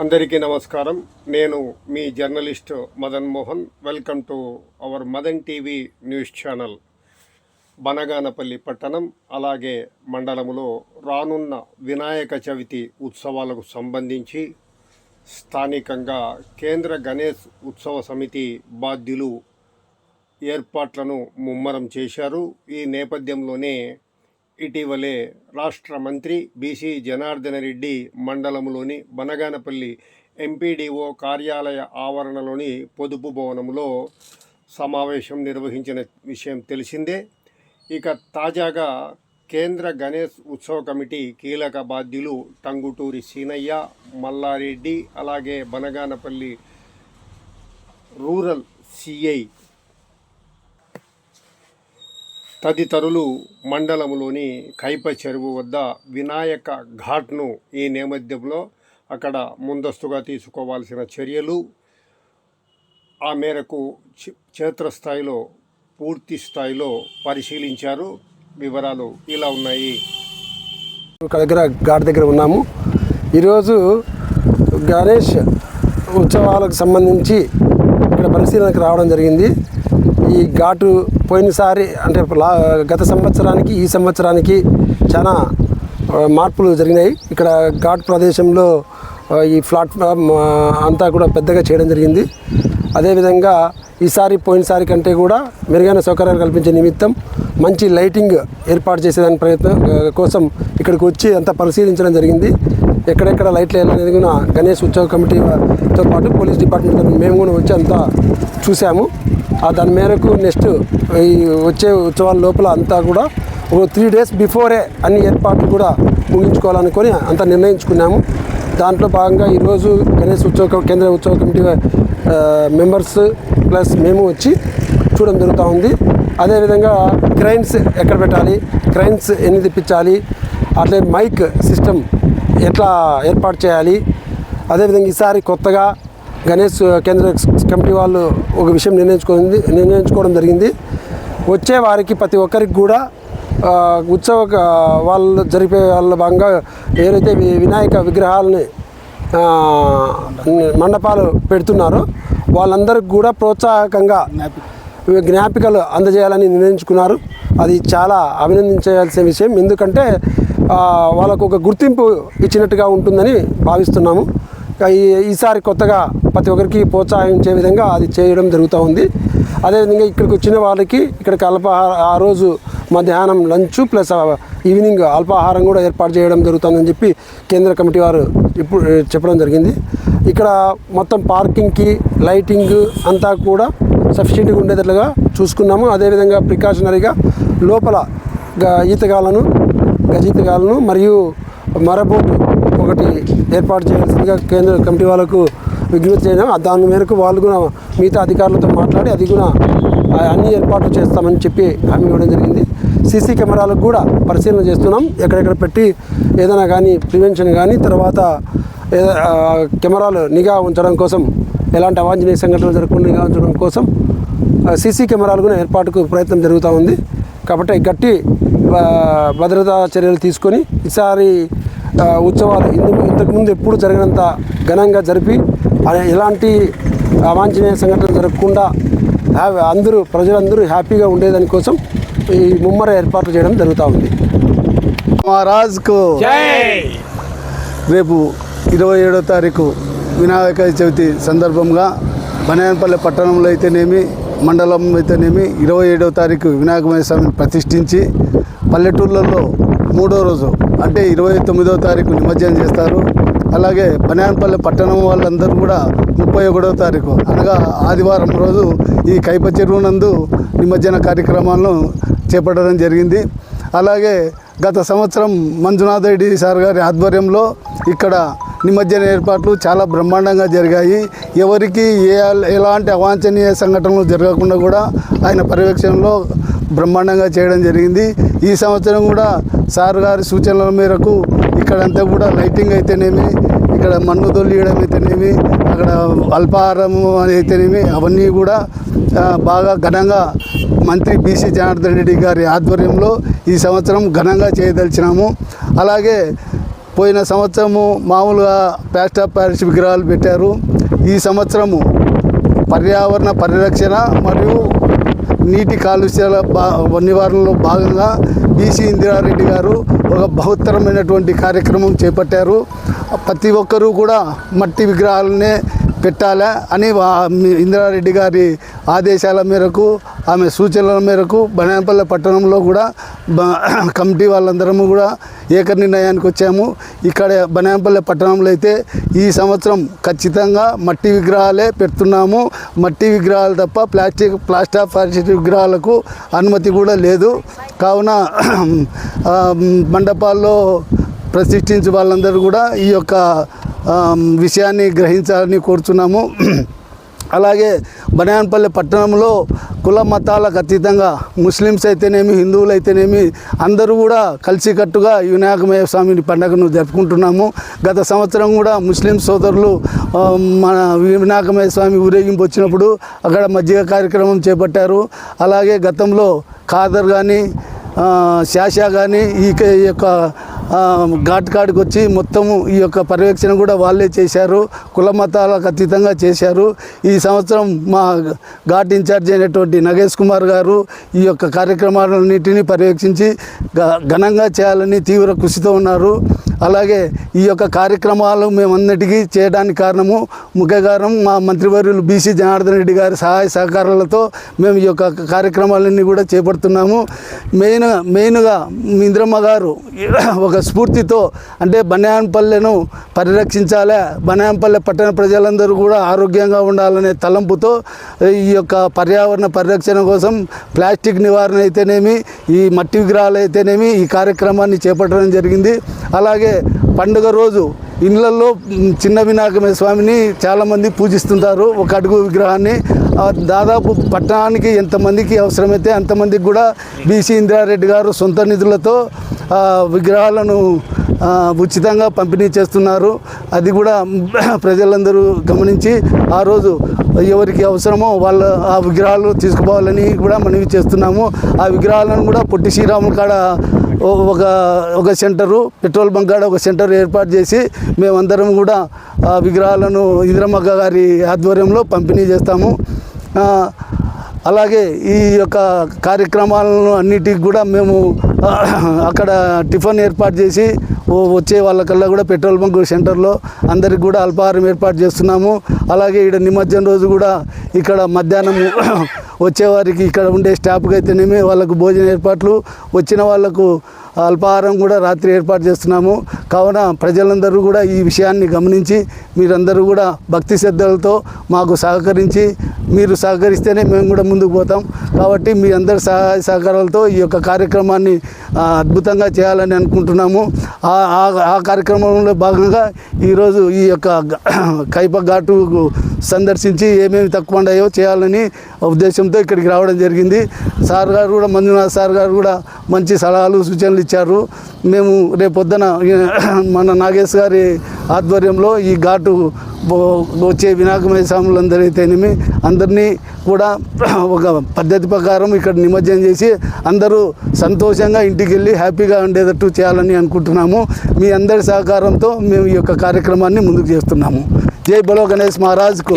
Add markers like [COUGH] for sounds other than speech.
అందరికీ నమస్కారం. నేను మీ journalist Madan Mohan. Welcome to our Madan TV news channel Banaganapalli పట్టణం అలాగే మండలంలో రానున్న వినాయక చవితి ఉత్సవాలకు సంబంధించి స్థానికంగా కేంద్ర గణేష్ ఉత్సవ సమితి బాధ్యులు ఏర్పాట్లను ముమ్మరం చేశారు. ఈ నేపథ్యంలోనే ఇటీవలే రాష్ట్ర మంత్రి బీసీ జనార్దన రెడ్డి మండలంలోని బనగానపల్లి ఎంపీడీఓ కార్యాలయ ఆవరణలోని పొదుపు భవనంలో సమావేశం నిర్వహించిన విషయం తెలిసిందే. ఇక తాజాగా కేంద్ర గణేష్ ఉత్సవ కమిటీ కీలక బాధ్యులు టంగుటూరి సీనయ్య మల్లారెడ్డి అలాగే బనగానపల్లి రూరల్ సిఐ తదితరులు మండలంలోని కైప చెరువు వద్ద వినాయక ఘాట్ను ఈ నేపథ్యంలో అక్కడ ముందస్తుగా తీసుకోవాల్సిన చర్యలు ఆ మేరకు క్షేత్రస్థాయిలో పూర్తి స్థాయిలో పరిశీలించారు. వివరాలు ఇలా ఉన్నాయి. ఒక దగ్గర ఘాట్ దగ్గర ఉన్నాము. ఈరోజు గణేష్ ఉత్సవాలకు సంబంధించి ఇక్కడ పరిశీలనకు రావడం జరిగింది. ఈ ఘాటు పోయినసారి అంటే లా గత సంవత్సరానికి ఈ సంవత్సరానికి చాలా మార్పులు జరిగినాయి. ఇక్కడ ఘాట్ ప్రదేశంలో ఈ ప్లాట్ఫామ్ అంతా కూడా పెద్దగా చేయడం జరిగింది. అదేవిధంగా ఈసారి పోయినసారి కంటే కూడా మెరుగైన సౌకర్యాలు కల్పించే నిమిత్తం మంచి లైటింగ్ ఏర్పాటు చేసేదాని ప్రయత్నం కోసం ఇక్కడికి వచ్చి అంతా పరిశీలించడం జరిగింది. ఎక్కడెక్కడ లైట్లు వేయాలనేది కూడా గణేష్ ఉత్సవ కమిటీతో పాటు పోలీస్ డిపార్ట్మెంట్ మేము కూడా వచ్చి అంతా చూసాము. దాని మేరకు నెక్స్ట్ ఈ వచ్చే ఉత్సవాల లోపల అంతా కూడా ఒక త్రీ డేస్ బిఫోరే అన్ని ఏర్పాట్లు కూడా ముగించుకోవాలనుకొని అంతా నిర్ణయించుకున్నాము. దాంట్లో భాగంగా ఈరోజు గణేష్ ఉత్సవ కేంద్ర ఉత్సవ కమిటీ మెంబర్స్ ప్లస్ మేము వచ్చి చూడడం జరుగుతూ ఉంది. అదేవిధంగా క్రైన్స్ ఎక్కడ పెట్టాలి క్రైన్స్ ఎన్ని తెప్పించాలి అట్లే మైక్ సిస్టమ్ ఎట్లా ఏర్పాటు చేయాలి అదేవిధంగా ఈసారి కొత్తగా గణేష్ కేంద్ర కమిటీ వాళ్ళు ఒక విషయం నిర్ణయించుకుంది నిర్ణయించుకోవడం జరిగింది. వచ్చే వారికి ప్రతి ఒక్కరికి కూడా ఉత్సవ వాళ్ళు జరిపే వాళ్ళ భాగంగా ఏదైతే వినాయక విగ్రహాలని మండపాలు పెడుతున్నారో వాళ్ళందరికి కూడా ప్రోత్సాహకంగా జ్ఞాపికలు అందజేయాలని నిర్ణయించుకున్నారు. అది చాలా అభినందించాల్సిన విషయం. ఎందుకంటే వాళ్ళకు ఒక గుర్తింపు ఇచ్చినట్టుగా ఉంటుందని భావిస్తున్నాము. ఈసారి కొత్తగా ప్రతి ఒక్కరికి ప్రోత్సాహించే విధంగా అది చేయడం జరుగుతూ ఉంది. అదేవిధంగా ఇక్కడికి వచ్చిన వాళ్ళకి ఇక్కడికి అల్పాహార ఆ రోజు మధ్యాహ్నం లంచ్ ప్లస్ ఈవినింగ్ అల్పాహారం కూడా ఏర్పాటు చేయడం జరుగుతుందని చెప్పి కేంద్ర కమిటీ వారు ఇప్పుడు చెప్పడం జరిగింది. ఇక్కడ మొత్తం పార్కింగ్కి లైటింగ్ అంతా కూడా సఫిషియెంట్గా ఉండేటట్లుగా చూసుకున్నాము. అదేవిధంగా ప్రికాషనరీగా లోపల గ- ఈతగాలను గజీతగాలను మరియు మరబోటు ఒకటి ఏర్పాటు చేయాల్సిందిగా కేంద్ర కమిటీ వాళ్ళకు విజ్ఞప్తి చేయడం దాని మేరకు వాళ్ళు కూడా మిగతా అధికారులతో మాట్లాడి అది కూడా అన్ని ఏర్పాట్లు చేస్తామని చెప్పి హామీ ఇవ్వడం జరిగింది. సీసీ కెమెరాలకు కూడా పరిశీలన చేస్తున్నాం. ఎక్కడెక్కడ పెట్టి ఏదైనా కానీ ప్రివెన్షన్ కానీ తర్వాత కెమెరాలు నిఘా ఉంచడం కోసం ఎలాంటి అవాంఛనీయ సంఘటనలు జరగకుండా నిఘా ఉంచడం కోసం సీసీ కెమెరాలు కూడా ఏర్పాటుకు ప్రయత్నం జరుగుతూ ఉంది. కాబట్టి గట్టి భద్రతా చర్యలు తీసుకొని ఈసారి ఉత్సవాలు ఇందు- ఇంతకుముందు ఎప్పుడు జరిగినంత ఘనంగా జరిపి ఎలాంటి అవాంఛనీయ సంఘటనలు జరగకుండా హ్యా- అందరూ ప్రజలందరూ హ్యాపీగా ఉండేదాని కోసం ఈ ముమ్మర ఏర్పాట్లు చేయడం జరుగుతూ ఉంది. మహారాజ్కు రేపు ఇరవై ఏడో తారీఖు వినాయక చవితి సందర్భంగా బనాయనపల్లి పట్టణంలో అయితేనేమి మండలం అయితేనేమి ఇరవై ఏడవ తారీఖు వినాయకమయ స్వామిని ప్రతిష్ఠించి పల్లెటూర్లలో మూడో రోజు అంటే ఇరవై తొమ్మిదో తారీఖు నిమజ్జనం చేస్తారు. అలాగే బనాయనపల్లి పట్టణం వాళ్ళందరూ కూడా ముప్పై ఒకటో తారీఖు అనగా ఆదివారం రోజు ఈ కైప చెరువు నందు నిమజ్జన కార్యక్రమాలను చేపట్టడం జరిగింది. అలాగే గత సంవత్సరం మంజునాథ్ రెడ్డి సార్ గారి ఆధ్వర్యంలో ఇక్కడ నిమజ్జన ఏర్పాట్లు చాలా బ్రహ్మాండంగా జరిగాయి. ఎవరికి ఏ ఎలాంటి అవాంఛనీయ సంఘటనలు జరగకుండా కూడా ఆయన పర్యవేక్షణలో బ్రహ్మాండంగా చేయడం జరిగింది. ఈ సంవత్సరం కూడా సార్ గారి సూచనల మేరకు ఇక్కడంతా కూడా లైటింగ్ అయితేనేమి ఇక్కడ మన్ను దొల్లియడం అయితేనేమి అక్కడ అల్పాహారం అయితేనేమి అవన్నీ కూడా బాగా ఘనంగా మంత్రి బీసీ జనార్దన్ రెడ్డి గారి ఆధ్వర్యంలో ఈ సంవత్సరం ఘనంగా చేయదలిచినాము. అలాగే పోయిన సంవత్సరము మామూలుగా ప్లాస్టర్ ఆఫ్ ప్యారిస్ విగ్రహాలు పెట్టారు. ఈ సంవత్సరము పర్యావరణ పరిరక్షణ మరియు నీటి కాలుష్యాల బా నివారణలో భాగంగా బీసీ ఇందిరారెడ్డి గారు ఒక బహుత్తరమైనటువంటి కార్యక్రమం చేపట్టారు. ప్రతి ఒక్కరూ కూడా మట్టి విగ్రహాలనే పెట్టాలా అని ఇందిరారెడ్డి గారి ఆదేశాల మేరకు ఆమె సూచనల మేరకు బనాయపల్లె పట్టణంలో కూడా [CLEARS THROAT] కమిటీ వాళ్ళందరము కూడా ఏక నిర్ణయానికి వచ్చాము. ఇక్కడ బనాయపల్లె పట్టణంలో అయితే ఈ సంవత్సరం ఖచ్చితంగా మట్టి విగ్రహాలే పెడుతున్నాము. మట్టి విగ్రహాలు తప్ప ప్లాస్టిక్ ప్లాస్టర్ ఆఫ్ ప్లాస్టిక్ విగ్రహాలకు అనుమతి కూడా లేదు. కావున [CLEARS THROAT] మండపాల్లో ప్రతిష్ఠించే వాళ్ళందరూ కూడా ఈ యొక్క విషయాన్ని గ్రహించాలని కోరుతున్నాము [CLEARS THROAT] అలాగే బనాయన్పల్లి పట్టణంలో కుల మతాలకు అతీతంగా ముస్లిమ్స్ అయితేనేమి హిందువులు అయితేనేమి అందరూ కూడా కలిసికట్టుగా వినాయకమయ స్వామిని పండుగను జరుపుకుంటున్నాము. గత సంవత్సరం కూడా ముస్లిం సోదరులు మన వినాయకమయ స్వామి ఊరేగింపు వచ్చినప్పుడు అక్కడ మజ్జిగ కార్యక్రమం చేపట్టారు. అలాగే గతంలో ఖాదర్ కానీ శాషా కానీ ఈ యొక్క ఘాట్ కాడికి వచ్చి మొత్తము ఈ యొక్క పర్యవేక్షణ కూడా వాళ్ళే చేశారు. కుల మతాలకు అతీతంగా చేశారు. ఈ సంవత్సరం మా ఘాట్ ఇన్ఛార్జ్ అయినటువంటి నగేష్ కుమార్ గారు ఈ యొక్క కార్యక్రమాలన్నింటినీ పర్యవేక్షించి ఘనంగా చేయాలని తీవ్ర కృషితో ఉన్నారు. అలాగే ఈ యొక్క కార్యక్రమాలు మేమన్నిటికీ చేయడానికి కారణము ముఖ్య కారణం మా మంత్రివర్యులు బీసీ జనార్దన్ రెడ్డి గారి సహాయ సహకారాలతో మేము ఈ యొక్క కార్యక్రమాలన్నీ కూడా చేపడుతున్నాము. మెయిన్ మెయిన్గా ఇంద్రమ్మ గారు ఒక స్ఫూర్తితో అంటే బనాయనపల్లెను పరిరక్షించాలి. బనాయనపల్లె పట్టణ ప్రజలందరూ కూడా ఆరోగ్యంగా ఉండాలనే తలంపుతో ఈ యొక్క పర్యావరణ పరిరక్షణ కోసం ప్లాస్టిక్ నివారణ అయితేనేమి ఈ మట్టి విగ్రహాలు అయితేనేమి ఈ కార్యక్రమాన్ని చేపట్టడం జరిగింది. అలాగే పండుగ రోజు ఇళ్ళల్లో చిన్న వినాయకమే స్వామిని చాలామంది పూజిస్తుంటారు. ఒక అడుగు విగ్రహాన్ని. దాదాపు పట్టణానికి ఎంతమందికి అవసరమైతే అంతమందికి కూడా బీసీ ఇందిరారెడ్డి గారు సొంత నిధులతో విగ్రహాలను ఉచితంగా పంపిణీ చేస్తున్నారు. అది కూడా [CLEARS THROAT] ప్రజలందరూ గమనించి ఆ రోజు ఎవరికి అవసరమో వాళ్ళ ఆ విగ్రహాలు తీసుకుపోవాలని కూడా మనవి చేస్తున్నాము. ఆ విగ్రహాలను కూడా పొట్టి శ్రీరాముల కాడ ఒక ఒక సెంటరు పెట్రోల్ బంక్ కాడ ఒక సెంటర్ ఏర్పాటు చేసి మేమందరం కూడా ఆ విగ్రహాలను ఇంద్రమక్క గారి ఆధ్వర్యంలో పంపిణీ చేస్తాము. అలాగే ఈ యొక్క కార్యక్రమాలను అన్నిటికి కూడా మేము అక్కడ టిఫిన్ ఏర్పాటు చేసి వచ్చే వాళ్ళకల్లా కూడా పెట్రోల్ బంక్ సెంటర్లో అందరికి కూడా అల్పాహారం ఏర్పాటు చేస్తున్నాము. అలాగే ఇక్కడ నిమజ్జనం రోజు కూడా ఇక్కడ మధ్యాహ్నం [COUGHS] వచ్చేవారికి ఇక్కడ ఉండే స్టాఫ్కి అయితేనేమి వాళ్ళకు భోజన ఏర్పాట్లు వచ్చిన వాళ్ళకు అల్పాహారం కూడా రాత్రి ఏర్పాటు చేస్తున్నాము. కావున ప్రజలందరూ కూడా ఈ విషయాన్ని గమనించి మీరందరూ కూడా భక్తి శ్రద్ధలతో మాకు సహకరించి మీరు సహకరిస్తేనే మేము కూడా ముందుకు పోతాం. కాబట్టి మీ అందరి సహాయ సహకారాలతో ఈ యొక్క కార్యక్రమాన్ని అద్భుతంగా చేయాలని అనుకుంటున్నాము. ఆ కార్యక్రమంలో భాగంగా ఈరోజు ఈ యొక్క కైప ఘాటుకు సందర్శించి ఏమేమి తక్కువ ఉన్నాయో చేయాలని ఉద్దేశంతో ఇక్కడికి రావడం జరిగింది. సార్ గారు కూడా మంజునాథ్ సార్ గారు కూడా మంచి సలహాలు సూచనలు ఇచ్చారు. మేము రేపొద్దున మన నాగేష్ గారి ఆధ్వర్యంలో ఈ ఘాటు బో- వచ్చే వినాయకమయ స్వాములందరూ అందరినీ కూడా ఒక పద్ధతి ప్రకారం ఇక్కడ నిమజ్జనం చేసి అందరూ సంతోషంగా ఇంటికి వెళ్ళి హ్యాపీగా ఉండేటట్టు చేయాలని అనుకుంటున్నాము. మీ అందరి సహకారంతో మేము ఈ యొక్క కార్యక్రమాన్ని ముందుకు చేస్తున్నాము. జై బలో గణేష్ మహారాజ్కు.